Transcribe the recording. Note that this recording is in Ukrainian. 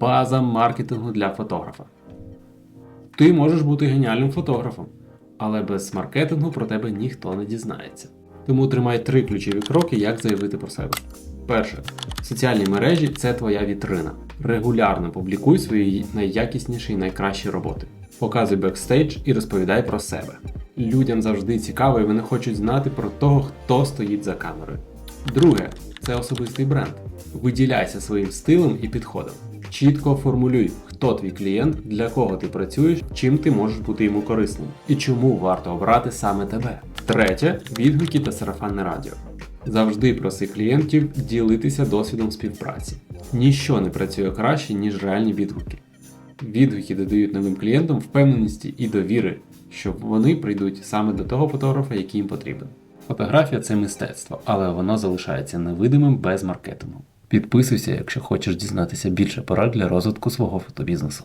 база маркетингу для фотографа. Ти можеш бути геніальним фотографом, але без маркетингу про тебе ніхто не дізнається. Тому тримай три ключові кроки, як заявити про себе. Перше, соціальні мережі це твоя вітрина. Регулярно публікуй свої найякісніші і найкращі роботи. Показуй бекстейдж і розповідай про себе. Людям завжди цікаво і вони хочуть знати про того, хто стоїть за камерою. Друге, це особистий бренд. Виділяйся своїм стилем і підходом. Чітко формулюй, хто твій клієнт, для кого ти працюєш, чим ти можеш бути йому корисним і чому варто обрати саме тебе. Третє відгуки та сарафанне радіо. Завжди проси клієнтів ділитися досвідом співпраці. Ніщо не працює краще, ніж реальні відгуки. Відгуки додають новим клієнтам впевненості і довіри, що вони прийдуть саме до того фотографа, який їм потрібен. Фотографія це мистецтво, але воно залишається невидимим без маркетингу. Підписуйся, якщо хочеш дізнатися більше порад для розвитку свого фотобізнесу.